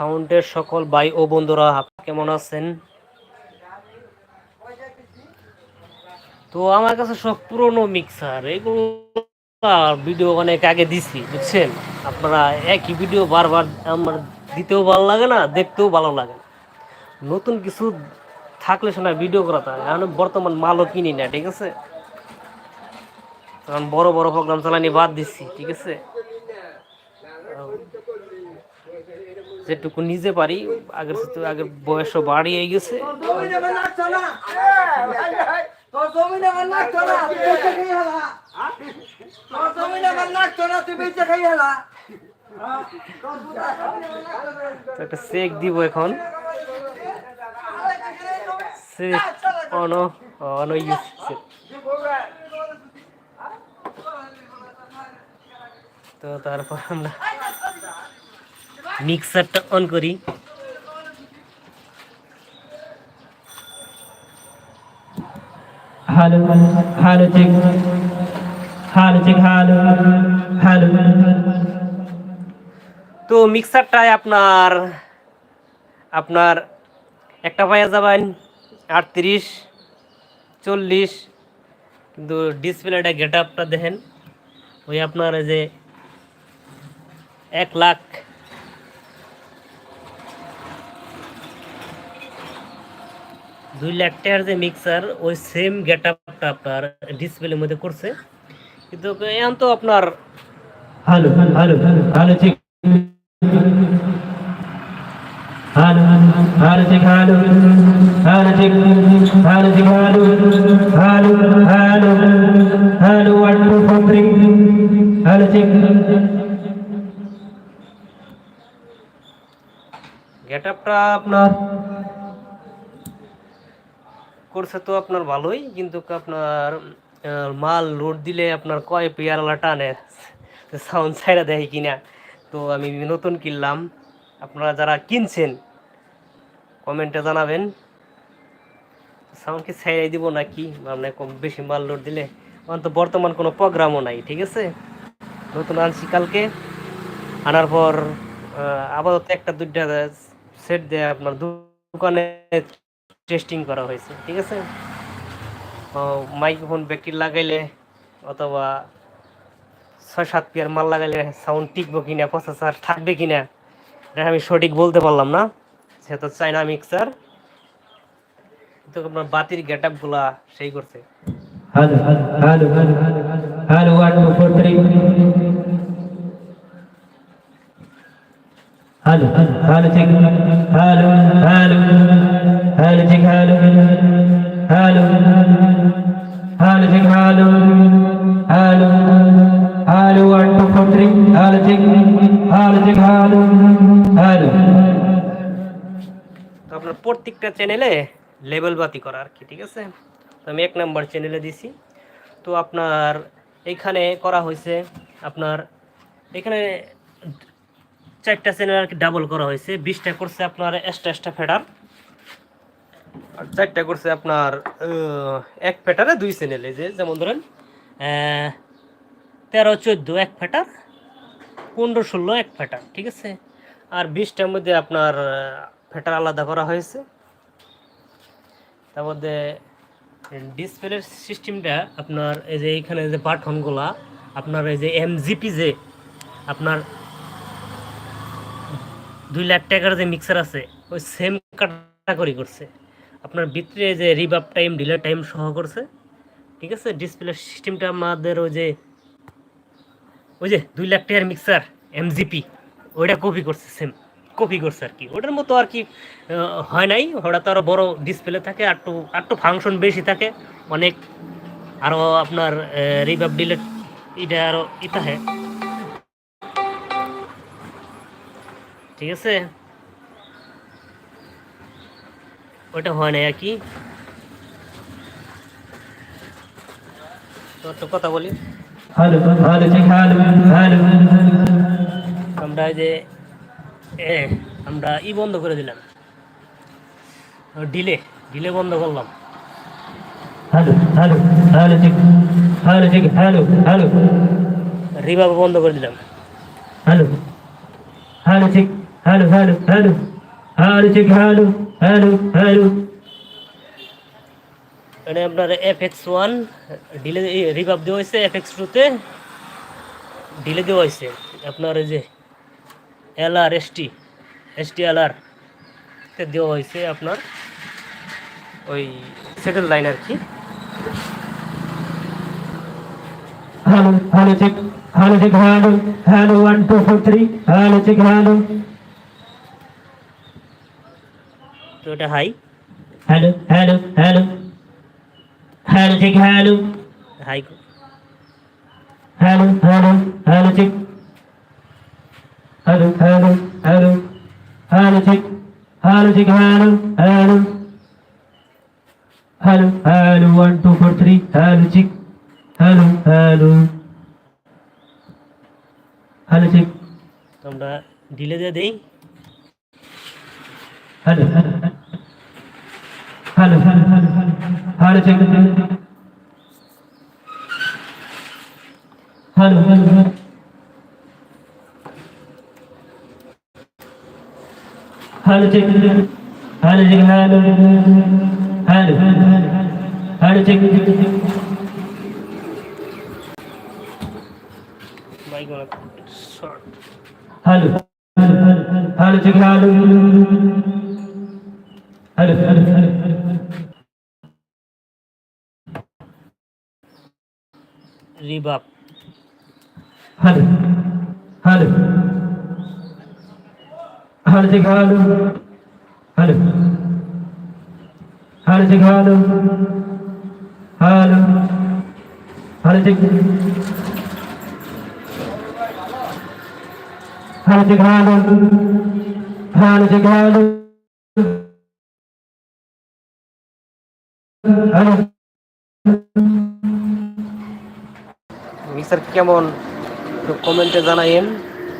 সাউন্ডের সকল ভাই ও বন্ধুরা কেমন আছেন? তো আমার কাছে সব পুরনো মিক্সার এগুলো ভিডিও অনেক আগে দিছি, বুঝছেন? আপনারা একই ভিডিও বারবার আমার দিতেও ভালো লাগে না, দেখতেও ভালো লাগে না। নতুন কিছু থাকলে শোনা ভিডিও করা থাকে এখন বর্তমান মালও কিনি না, ঠিক আছে? কারণ বড় বড় প্রোগ্রাম চালানি বাদ দিচ্ছি ঠিক আছে? যেটুকু নিজে পারি আগের সাথে আগের বয়সও বাড়িয়ে গেছে। একটা চেক দিব এখন। অন অন ইউজ তো তারপর আমরা মিক্সারটা অন করি। Hello hello check hello check hello hello তো মিক্সারটায় আপনার আপনার একটা পাইয়া যাবেন আটত্রিশ চল্লিশ কিন্তু ডিসপ্লেটা গেট আপটা দেখেন। ওই আপনার যে এক লাখ দুই লাখ টাকার যে মিক্সার ওই সেম গেট আপটা আপনার ডিসপ্লের মধ্যে করছে। কিন্তু এখন তো আপনার hello hello hello check hello hello check hello hello check hello check hello hello hello hello one two four three hello check gate আপটা আপনার করছে তো আপনার ভালোই, কিন্তু আপনার মাল লোড দিলে আপনার কয় পেয়ারলা টানে? সাউন্ড ছাইরা দেয় কিনা? তো আমি নতুন কিনলাম। আপনারা যারা কিনছেন কমেন্টে জানাবেন। সাউন্ড কি ছাইরাই দিব নাকি? মানে কম বেশি মাল লোড দিলে? আমার তো বর্তমান কোনো প্রোগ্রামও নাই, ঠিক আছে? নতুন আনছি কালকে। আনার পর আপাতত একটা দুইটা সেট দেয় আপনার দোকানে টেস্টিং করা হয়েছে, ঠিক আছে? মাইক্রোফোন ব্যাকটি লাগাইলে অথবা ছয় সাত পেয়ার মাল লাগাইলে সাউন্ড টিকবো কিনা প্রসেসর থাকবে কিনা, এটা আমি সঠিক বলতে পারলাম না। সেহেতু চাইনা মিক্সার তো আপনার বাতির গেটগুলা সেই করছে। Hello hello hello hello three hello hello hello check hello hello hello one two four three hello check hello check hello hello তো আপনার প্রত্যেকটা চ্যানেলে লেবেল বাতি করা আর কি, ঠিক আছে? আমি এক নাম্বার চ্যানেলে দিছি। তো আপনার এখানে করা হয়েছে আপনার এখানে চারটা চ্যানেল আর কি ডাবল করা হয়েছে। বিশটা করছে আপনার এক্সট্রা এক্সট্রা ফেডার আর চারটা করছে আপনার এক ফেটারে দুই চ্যানেলে যে যেমন ধরেন তেরো চোদ্দ এক ফেটার পনেরো ষোলো এক ফেটার ঠিক আছে? আর বিশটার মধ্যে আপনার ফেটার আলাদা করা হয়েছে। তার মধ্যে ডিসপ্লের সিস্টেমটা আপনার এই যে এইখানে যে বাটনগুলা আপনার এই যে এমজিপি যে আপনার দুই লাখ টাকার যে মিক্সার আছে, ওই সেম ক্যাটাগরি করছে। আপনার ভিতরে যে রিবাব টাইম ডিলার টাইম সহ করছে, ঠিক আছে? ডিসপ্লে সিস্টেমটা আমাদের ওই যে ওই যে দুই লাখ টাকার মিক্সার এমজিপি ওইটা কপি করছে সেম কপি করছে আর কি। ওটার মতো আর কি হয় নাই। ওটা তো আরও বড় ডিসপ্লে থাকে, আর একটু আর একটু ফাংশন বেশি থাকে, অনেক। আরও আপনার রিভাব ডিলেট এটা আরও ইটা হয়। ঠিক আছে? ওটা হয় নাই আর কি। তো একটা কথা বলি। Hello hello check hello hello. আমরা যে এ আমরা ই বন্ধ করে দিলাম। ডিলে ডিলে বন্ধ করলাম। Hello hello hello check hello check hello hello. Reverb বন্ধ করে দিলাম। Hello hello check hello hello hello hello check hello hello hello এটা আপনার F X one delay reverb দেওয়া হয়েছে এফ এক্স টুতে ডিলে দেওয়া হয়েছে। আপনার এই যে এল আর এস টি এস টি এল আর দেওয়া হয়েছে আপনার ওই সেকেন্ড লাইন আর কি। Hello hello check hello check hello hello one two four three hello check hello এটা hi. Hello hello hello. Hello check hello. Hi hello hello hello check hello hello hello. Hello check hello check hello hello. Hello hello one two four three hello check hello hello. Hello check তো আমরা delay দিয়ে দিই। Hello hello. Hello hello hello check hello hello hello check hello check hello hello hello check bike short hello hello check hello hello hello reverb hello hello hello check hello hello hello check hello hello hello hello check mixer কেমন? কমেন্টে জানাইন